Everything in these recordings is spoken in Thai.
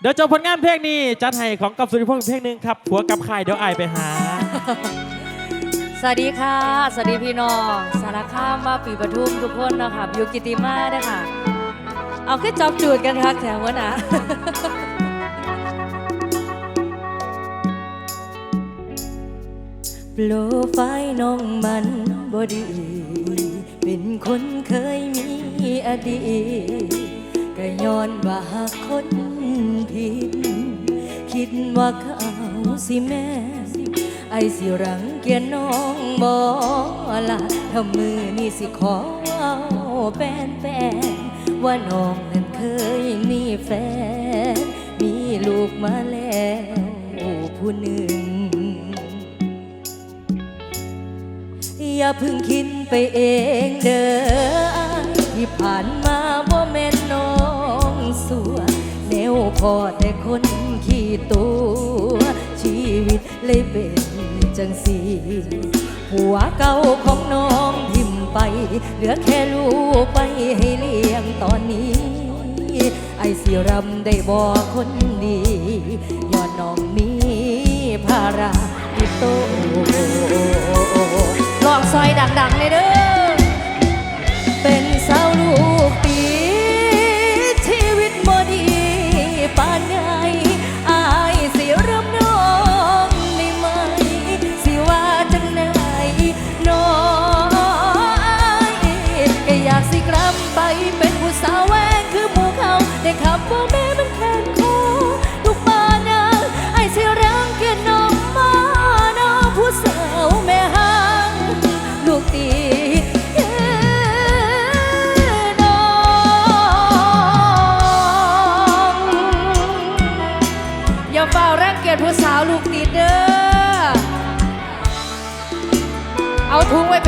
เดี๋ยวจบผลงานเพลงนี้ จัดให้ของกับสุริพงษ์อีกเพลงหนึ่งครับผัวกับใครเดี๋ยวอายไปหา สวัสดีค่ะ สวัสดีพี่น้อง สารคามมาปีปทุมทุกคนนะคะบิวกิติมาเด้วยค่ะ เอาขึ้นจอบจูดกันค่ะแถววะนะ โปรไฟล์น้องมันบอดี เป็นคนเคยมีอดีตก็ย้อนว่าหากคน ผิด คิดว่าเขาสิแม่ ไอสิรังเกียจน้องบอละถ้ามือนี่สิขอเอาแฟนแฟนว่าน้องนั้นเคยมีแฟน มีลูกมาแล้วผู้หนึ่ง อย่าเพึ่งคิดไปเองเด้อที่ผ่านมา พอแต่คนขี้ตัว ชีวิตเลยเป็นจังสีหัวเก่าของน้องทิมไป เหลือแค่ลูกไปให้เลี้ยงตอนนี้ ไอสิรำได้บอกคนดีย้อนน้องมีภาระติดโตวลองซอยดังๆเลยเด้อเป็นสาวลูก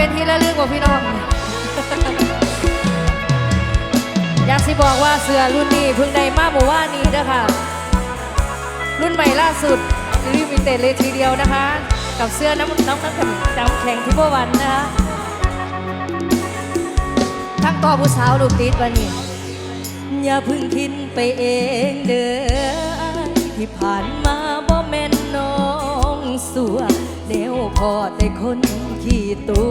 เป็นที่ระลึกกว่าพี่น้อง อยากสิบอกว่าเสือรุ่นนี้เพิ่งได้มาเมื่อวานนี้เด้อค่ะรุ่นใหม่ล่าสุดลิมิเต็ดเลยทีเดียวนะคะ กับเสื้อน้ำน้ำน้ำแข็งน้ำแข็งที่เมื่อวันนะคะทั้งต่อผู้สาวลูกติดวันนี้ อย่าพึ่งคิดไปเองเด้อที่ผ่านมาบ่แม่นน้องสัวเดี๋ยวพอแต่คน ขี้ตั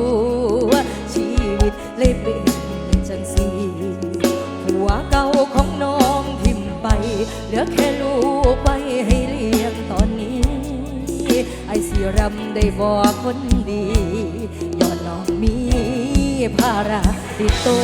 ว ชีวิตเลยเป็นจังสีผัวเก่าของน้องทิมไป เหลือแค่ลูกไปให้เลี้ยงตอนนี้ ไอสิรำได้บอกคนดีย้อนน้องมีภาระติดตัว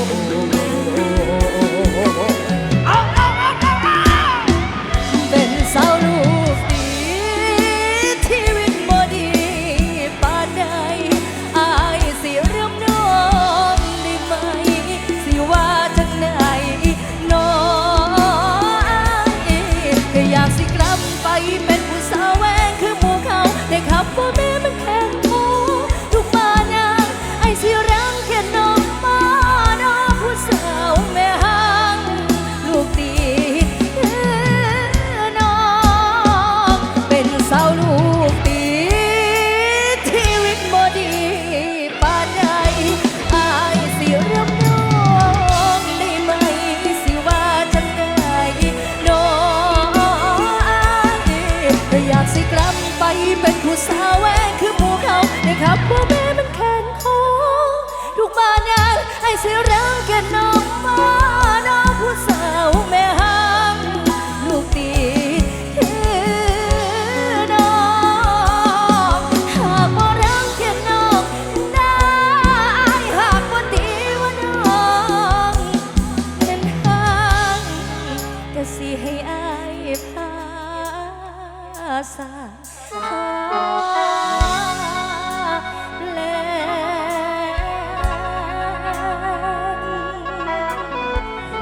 สา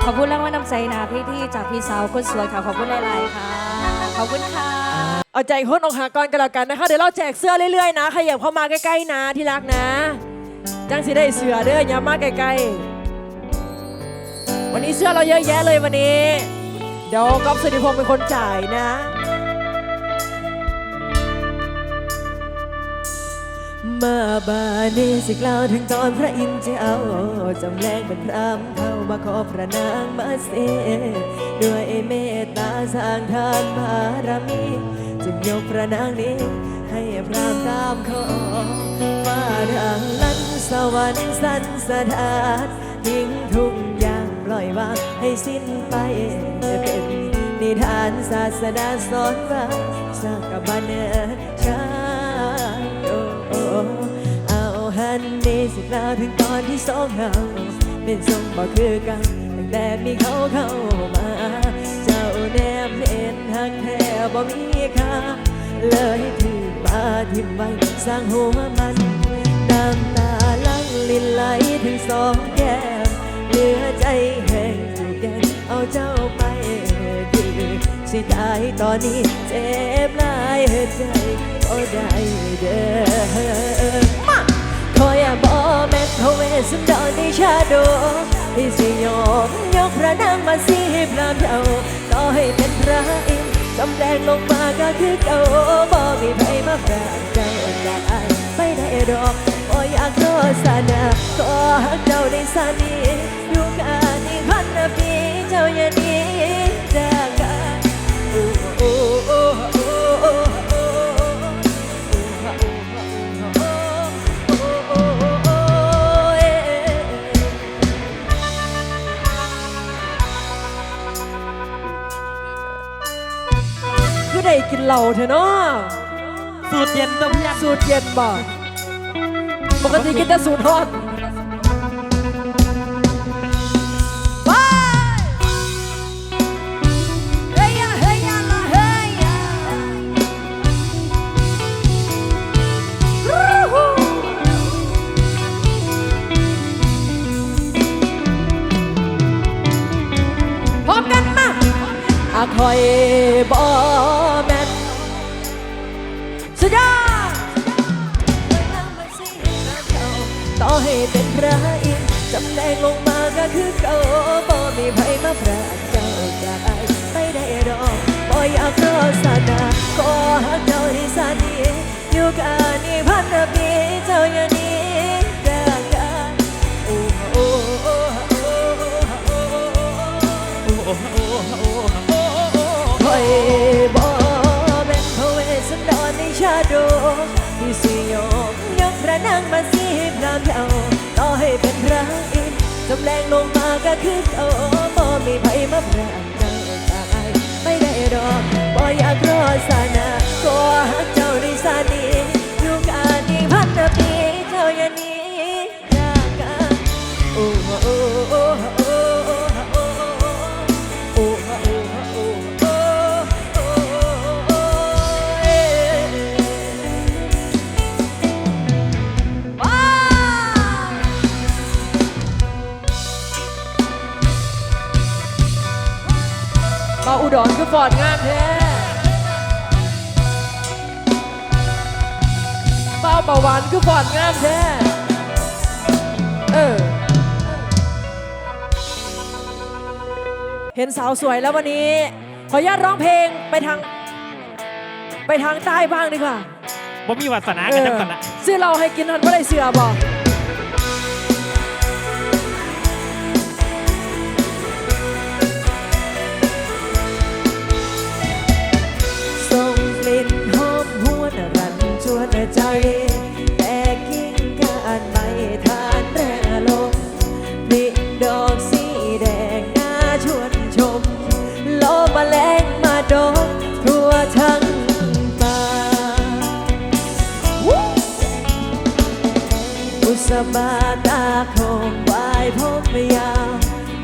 ขอบคุณรางวัลน้ำใจนาพี่ที่จากพี่สาวคนสวยค่ะ ขอบคุณหลายๆค่ะ ขอบคุณค่ะ เอาใจคนอกหาก่อนกันแล้วกันนะคะ เดี๋ยวเราแจกเสื้อเรื่อยๆนะขยับเข้ามาใกล้ๆนะที่รักนะ จังสิได้เสื้อเด้ออย่ามาใกล้ๆวันนี้เสื้อเราเยอะแยะเลยวันนี้ เดี๋ยวก๊อฟสุธิพงศ์เป็นคนจ่ายนะ บานี้สิกล่าวถึงตอนพระอินทร์เจ้าจำแรงเป็นพรามเข้ามาขอพระนางมาเสด้วยเมตตาสร้างทานบารมีจึงยกพระนางนี้ ให้พรามตามขอฟ้าดังลันสวรรค์สันสถานทิ้งทุกอย่างปล่อยวางให้สิ้นไปเป็นนิทานศาสนาสอนว่าสักบันเนชา นนี่สิกล่าวถึงตอนที่สองเราเป็นทรงบอกคือกันตั้งแต่มีเขาเข้ามา เจ้าแนมเห็นหักแท้บ่มีค่าเลยถือมาทิมไว้สร้างหัวมันน้ำตาลังลินไหลถึงสองแก้มเหลือใจแห้งจูบแก้เอาเจ้าไปคือสิตายตอนนี้เจ็บหลายใจก็ได้เด้อ ออย่าบอกแม่เขาเวสันดอนในชาโดที่สิยอมยกพระนางมาสีพรามเจ้าต่อให้เป็นพระอินทร์จำแรงลงมาก็คือเก่าบ่มีใครมาแฝงเจ้าจากอายไม่ได้ดอกบ่อยากโฆษณาก็หักเจ้าในสานีอยู่กันอีกพันปีเจ้าอย่า คือได้กินเหล้าเถอะเนาะสูตรเย็นตัวเพียงสูตรเย็นบ่ปกติกินแต่สูตรฮอตไปเฮ้ แรงลงมา จำแรงลงมาก็คือโอ้บ่มีไผมาพรางเจ้าตายไม่ได้ดอกบ่อยากรอสานะก็หักเจ้าในสานี้ อุดรคือฟอนงามแท้เป้าเบาหวานคือฟอนงามแท้เออเห็นสาวสวยแล้ววันนี้ ขออนุญาตร้องเพลงไปทาง ไปทางใต้บ้างดีกว่า บ่มีวาสนากันจังสันนะซื้อเราให้กินนันไม่ได้เสือบอก งมาดทั่วทั้งป่าอุสบาตาคมวายผมยาว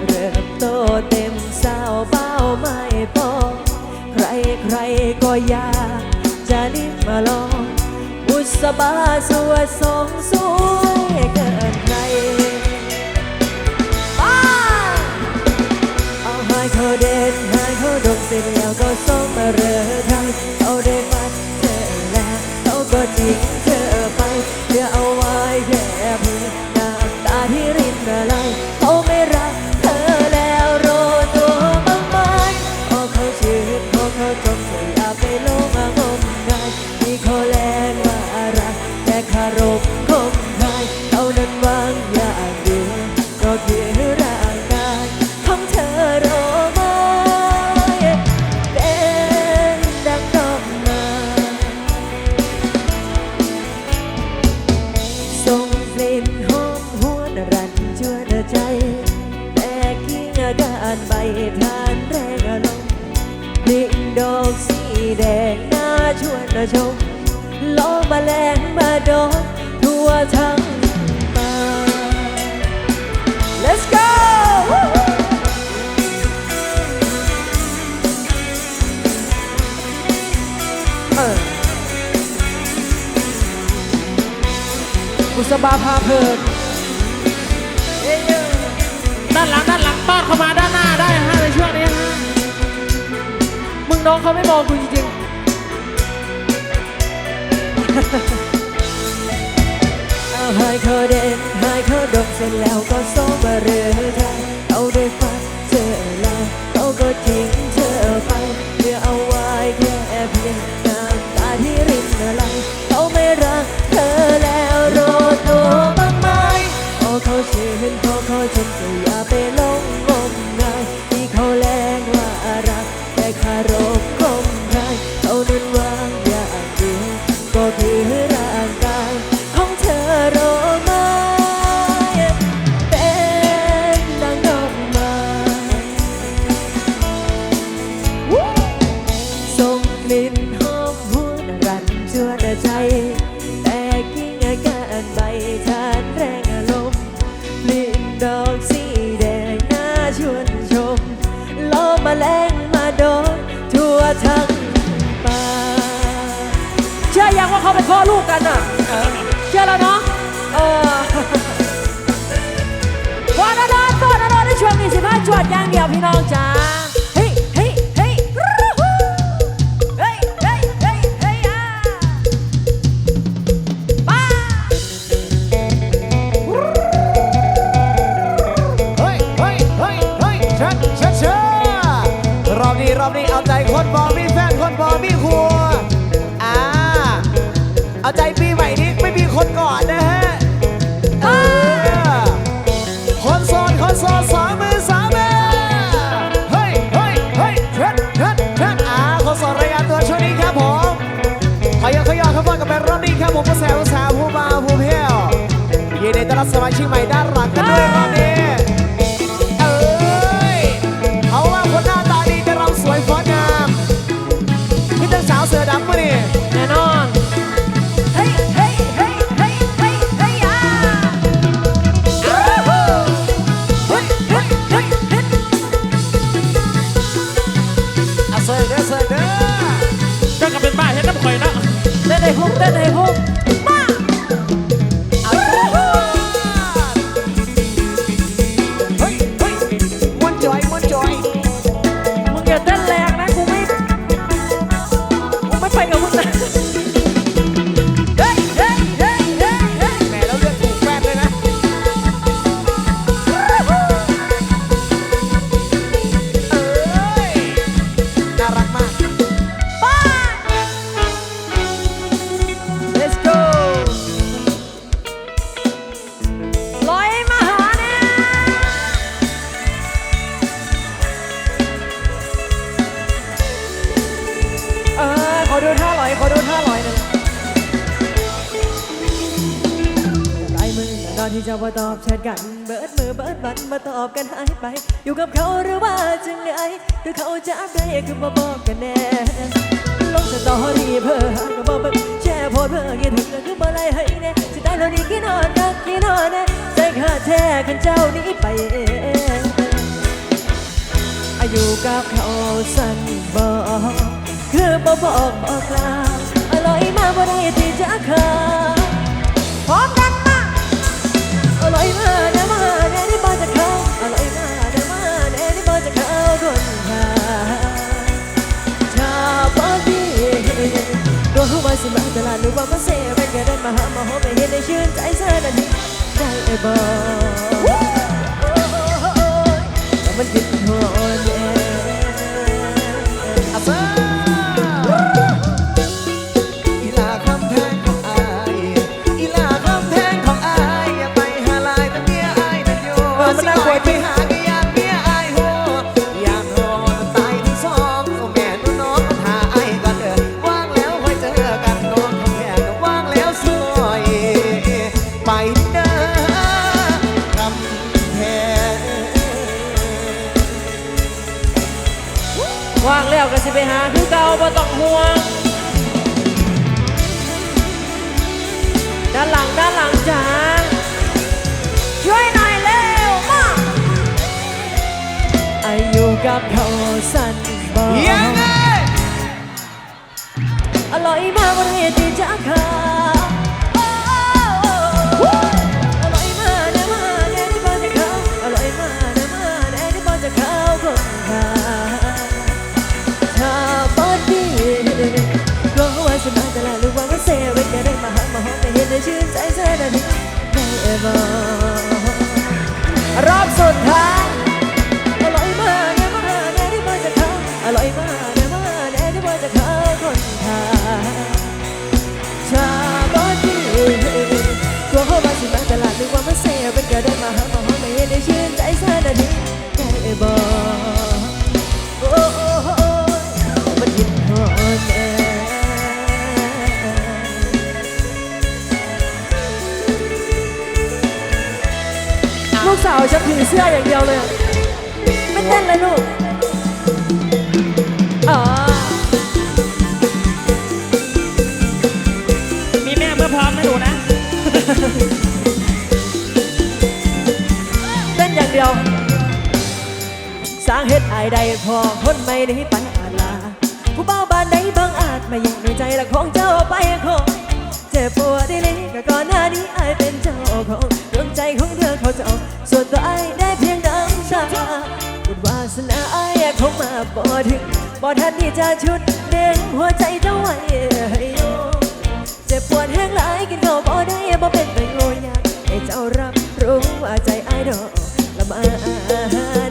เริ่มโตเต็มสาวเป้าไม่ปอใครใครก็อยากจะลิ้มมาลอง อุสบาสวดสองสวยเกินใคร องเขาไม่มองกูจริงๆเอาให้เขาเด่นให้เขาดมเสร็จแล้วก็โซมาเรือไทยเขาได้ฟังเธอแล้วเขาก็ทิ้งเธอไปเหลือเอาไว้แค่เพียงน้ำตาที่รินไหลเขาไม่รักเธอแล้วรอตัวบ้างไหมพอเขาชื่นพอเขาชมก็อย่าไป อบนี้เอาใจคนบอมีแฟนคนบอมีครัวอ่าเอาใจปีใหม่นี้ไม่มีคนกอนนะฮะเออคนโสดคนโสดสามมือสามมือเฮ้ยเฮ้ยเฮ้ยเชิญเชิญเชิญอ่าคนโสดรายงานตัวช่วงนี้ครับผมขยอขยอเข้ามากับเป็นรอบนี้ครับผมผู้แซวผู้สาวผู้บ่าผู้เพียวยินดีต้อนรับสมาชิกใหม่ด้านหลังกันด้วยรอบนี้ อบแชทกัน เบิดมือเบิดบันมาตอบกันหายไป อยู่กับเขาหรือว่าจังไงหรือเขาจะได้คือมาบอกกันแน่ลงสตอรี่เพื่อหาก็บอกเบิ่งแชร์โพสเพื่อคิดถึงก็คือบ่ไรให้แน่สิได้แล้วนี่กี่นอนนักกี่นอนแน่ใจขาดแท้ขันเจ้านี้ไปเองอายุกับเขาสั่นบอกคือบ่บอกบอกกล่าว ตลาดหรือว่ามาเซเว่นก็เดินมาหามาหอมไม่เห็นได้ชื่นใจเสียนาทีได้บ่แต่มันผิดหัวอ่อนแอ รอบสุดท้ายอร่อยมากนะมาแน่ที่บ้านจะเข้าอร่อยมากนะมาแน่ที่บ้านจะเข้าคนค่ะชาบอดีกลัวเขามาสิมาตลาดนึกว่ามาเซเป็นก็ได้มาหามาหอมไม่เห็นได้ชื่นใจเธอนาทีได้บอก สาวจะถือเสื้ออย่างเดียวเลย ไม่เต้นเลยลูกอ๋อมีแม่เมื่อพร้อมนะหนูนะ เต้นอย่างเดียว สร้างเฮ็ดอายใดพอคนไม่ได้ไปอาลา ผู้เบาบานใดบางอาจมายังในใจละของเจ้าไปคงเจ็บปวดได้เลยก็ก่อนหน้านี้อายเป็นเจ้าของ ใจของเธอเขาจะเอาส่วนตัวอายได้เพียงน้ำชาบุญวาสนาไอ้เขามาบ่ถึงบ่ทันที่จะชุดเด้งหัวใจเจ้าไว้เจ็บปวดแห้งหลายกินข้าบ่ได้บ่เป็นไปโงอยากให้เจ้ารับรู้ว่าใจไอ้ดอกละมา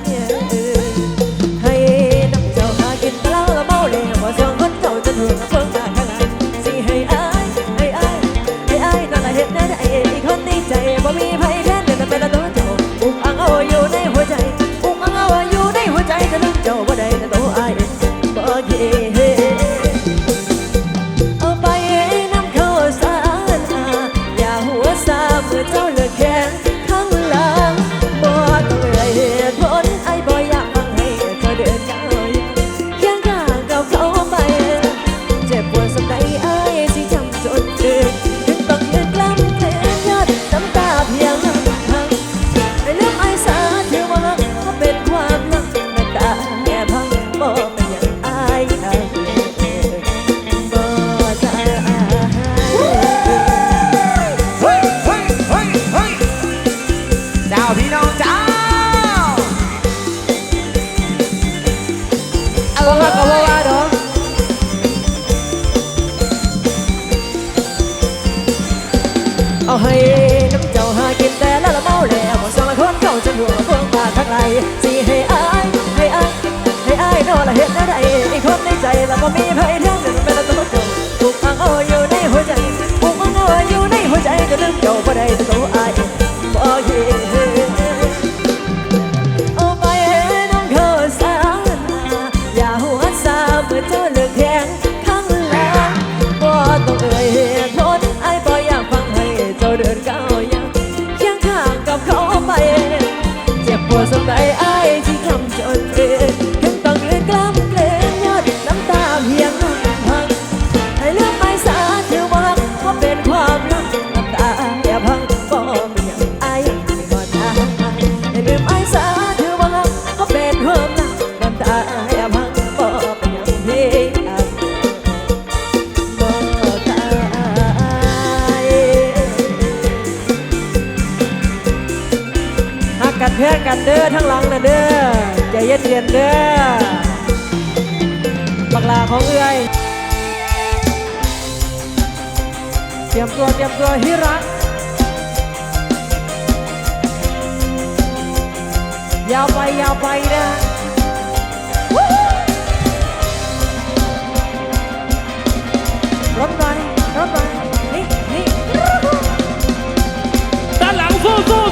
หัว เพื่อนกันเด้อทั้งหลังนะเด้อใจเย็นเย็นเด้อบักลาของเอื้อยเตรียมตัวเตรียมตัวฮิระยาวไปยาวไปนะรถไปรถไปนี่นี่ด้านหลังสู้สู้